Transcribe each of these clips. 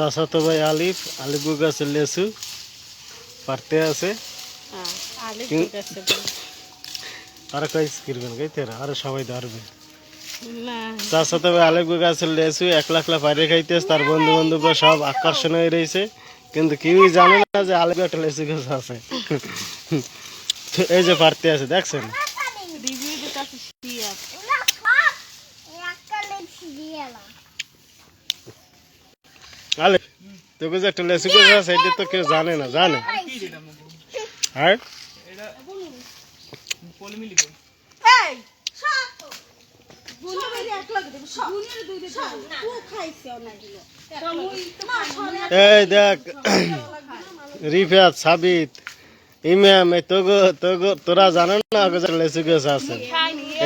চাচাতো ভাই আলিফ আলিফ গাছের লেসু পারতে আছে। আর কাইস কিরবেন গাইতে আর সবাই ধরবে। চাচাতো ভাই আলিফ গাছের লেসু একলা একলা পারে খাইতেছে তার বন্ধু বান্ধবরা সব আকর্ষণ হয়ে রয়েছে। কিন্তু কেউই জানে না যে আলিফ একটা লেসু গাছ আছে। এই যে পারতে আছে দেখছেন রিভিউ দিতে আছে শিয়া আলিফ তোকে যে একটা লেসু গাছ আছে এটা তো কেউ জানে না জানে। হ্যাঁ? এই এই দেখ রিফাত সাবিত ইমাম এই তোগো তোগো তোরা জানো না ওকে যে লেসু আছে?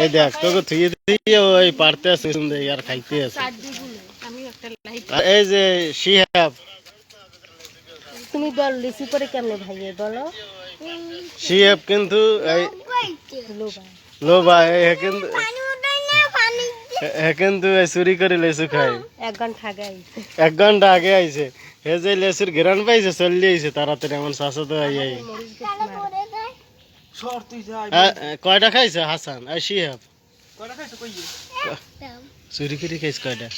এই দেখ তোকে থুয়ে দিয়ে ওই পারতে আছে সুন্দর আর খাইতে আছে। এই যে শিহাব তুমি বল লিসি করে কেমনে ভাইয়ে বলো? শিহাব কিন্তু এই লো ভাই লোবা এ কিন্তু এ কিন্তু চুরি করে লেসু খায়। এক ঘণ্টা আগে এক ঘণ্টা আগে আইছে। হে যে লেসুর ঘেরান পাইছে চললে আইছে তাড়াতাড়ি এমন শাসা তো আই আই কয়টা খাইছে হাসান? আর শিহাব চুরি করে খাইছে কয়টা?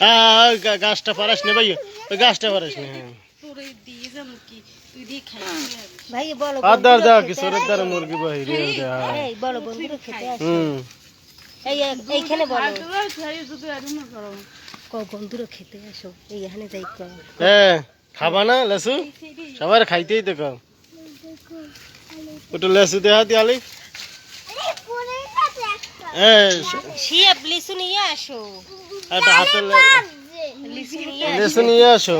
ওই গাছটা পারাস নে ভাই ওই গাছটা পারাস নে হ্যাঁ। দ্বারা মুরগি বাহিরে হ্যাঁ বলো বন্ধুরা খেতে হুম। এইখানে বলো বন্ধুরা খেতে আসো এইখানে যাই খাবা না লেসু? সবার খাইতেই তো কম। লেসু দেহা দি আলি শিয়াব লিসু নিয়ে আসো। একটা হাতে নিয়ে আসো।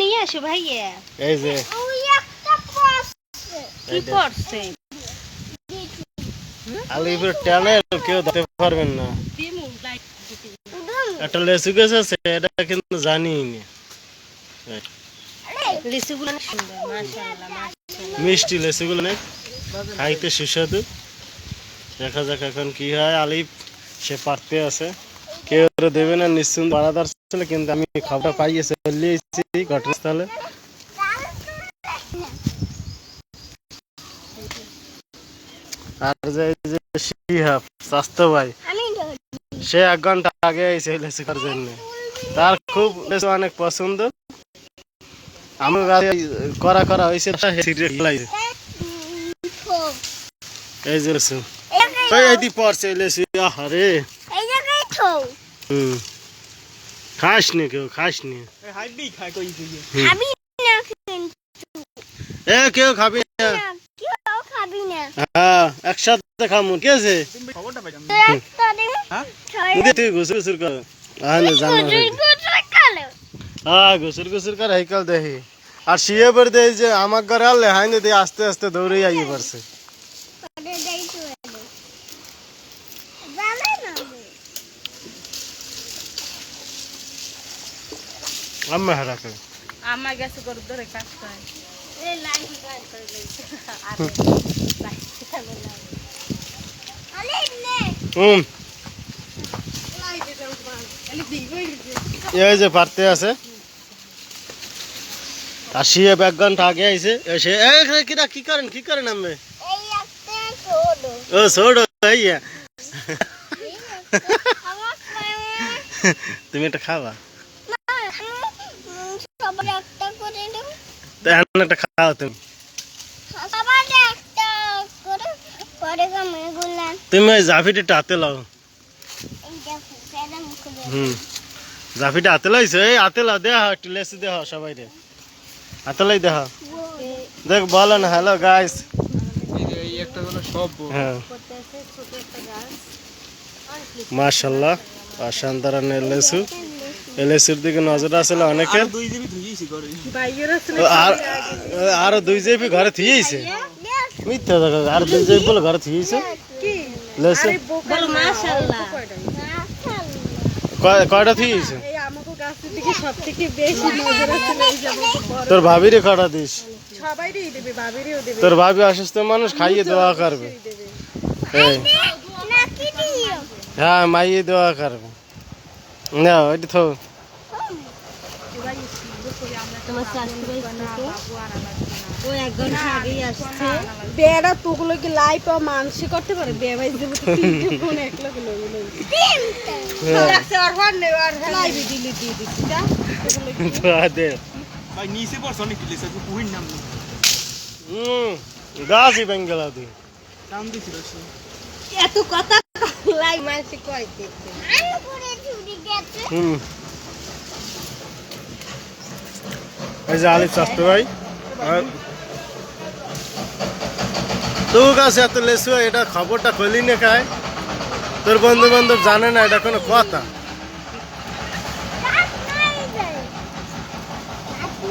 নিয়ে আসো। ভাইয়া। এই যে। কি করছে আলিপুর টানে কেউ ধরতে পারবেন না। একটা লেসু গাছ আছে এটা কিন্তু জানি না লিসুগুলো না সুন্দর মাশাআল্লাহ মাশাআল্লাহ। মিষ্টি লেসুগুলো অনেক। খাইতে সুস্বাদু। দেখা যাক এখন কি হয়। আলিফ, সে পারতে আছে। কেউ দেবে না, নিশ্চিন্ত। বারাদার ছিল কিন্তু আমি খাবারটা পাইয়ে চলে এসেছি ঘটনাস্থলে। আর যে স্বাস্থ্য ভাই, সে এক ঘণ্টা আগে এসে লেসু জন্য। তার খুব অনেক পছন্দ। আমি করা করা হয়েছে এই যে। লেসু ওই এই দি পড়ছে লেসু আরে হুম খাস নি কেউ খাস নি হুম। এ কেউ খাবি না হ্যাঁ একসাথে খামু কে আছে মুদি তুই ঘুসুর ঘুসুর কর হ্যাঁ না জানো হ্যাঁ ঘুসুর ঘুসুর কর হাইকাল দেখি আর শুয়ে পড়ে দেই যে আমার ঘরে আনলে হাই না দিয়ে আস্তে আস্তে দৌড়ে আইয়ে পারছে আম্মা হারা করে। আমার কাছে করে ধরে কাজ করে। হুম। এই যে পারতে আছে। আর শুয়ে এক ঘণ্টা আগে আইছে। এসে এই কিরা কি করেন কি করেন আমি ও ছোট ভাইয়া। তুমি এটা খাবা? তো এখন একটা খাও তুমি। তুমি ওই জাফিটা হাতে লাও। হুম। জাফিটা হাতে লাইছো এই হাতে লাও দেহ একটু লেসি দেহ সবাই রে। হাতে লাই দেহ। দেখ বলেন হ্যালো গাইস হ্যাঁ। মাশাল্লাহ অসাধারণ লেসু। লেসুর দিকে নজর আসলে অনেকের। ও, আর আরও দুই জেপি ঘরে থিয়েছে মিথ্যা দেখা আর দুই জেপি বলে ঘরে থিয়েছে লেসু বলো মাশাআল্লাহ। কয়টা থিয়েছে তোর ভাবিরে কটা দিস? সবাইরই দেবে ভাবিরেও দেবে। তোর ভাবি অসুস্থ মানুষ খাইয়ে দেওয়া করবে। হ্যাঁ মাইয়ে দেওয়া করবে। না ওইটা তো বেড়া তোগুলো কি লাইফ মানসি করতে পারে? দেবো ফোন এক লোক দিলি দে। ভাই নিচে পড়ছ অনেক প্লেস আছে কুহির নাম হুম গাছি বেঙ্গলা তুই নাম দিছিল এত কথা মানসি কইতে হুম। এই যে আলিফ ভাই। এত লেসু এটা খবরটা খোলি না খায়। তোর বন্ধু বান্ধব জানে না, এটা কোনো কথা।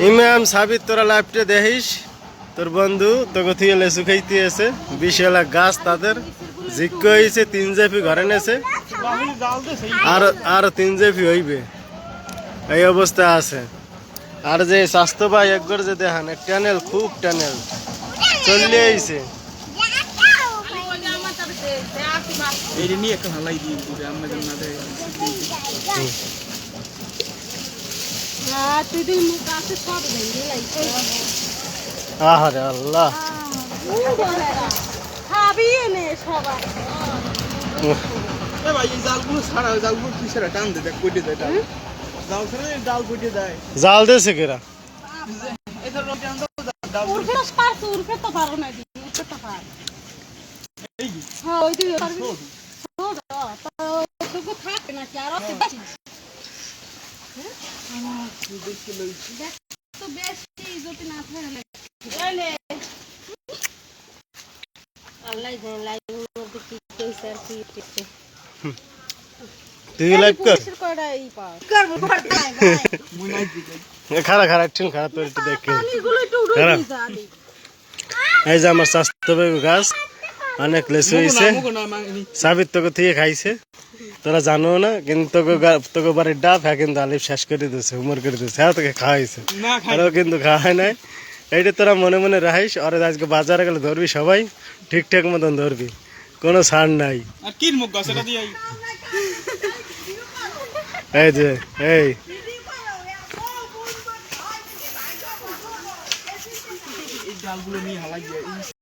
ইমাম সাবিত, তোরা লাইফটা দেখিস। তোর বন্ধু তোকে থুয়ে লেসু খাইতে এসে বিশালা গাছ তাদের। জিজ্ঞ হয়েছে তিন জেপি ঘরে নেছে। আর আর তিন জেপি হইবে। এই অবস্থা আছে। আর যে স্বাস্থ্য ভাই একবার যে দেখান টানেল খুব টানেল। চললে আইছে হ্যাঁ আহারে আল্লাহ। খাবি এনে সবাই। জাল ছাড়া এই ডাল কইতে দেয় জাল দেছে কেরা? তো হ্যাঁ বেশি। দেখ তো বেশি যদি না থাকে এলে আল্লাহ জানে লাইভের মধ্যে কি কইছে আর কি করছে তুই লাইভ কর। এই খারা খারা ঠিক তোর একটু দেখে। যা আগে। এই যে আমার স্বাস্থ্য গাছ অনেক লেসু হয়েছে সাবিত তোকে থেকে খাইছে। তোরা জানো না কিন্তু তোকে তোকে বাড়ির ডাব হ্যাঁ কিন্তু আলিফ শেষ করে দিয়েছে হুমর করে দিয়েছে হ্যাঁ তোকে খাওয়াইছে। আরও কিন্তু খাওয়াই নাই। এইটা তোরা মনে মনে রাখিস আর আজকে বাজারে গেলে ধরবি সবাই ঠিকঠাক মতন ধরবি। কোনো সার নাই। এই যে এই। এই ডালগুলো নিয়ে হালাই দিয়ে।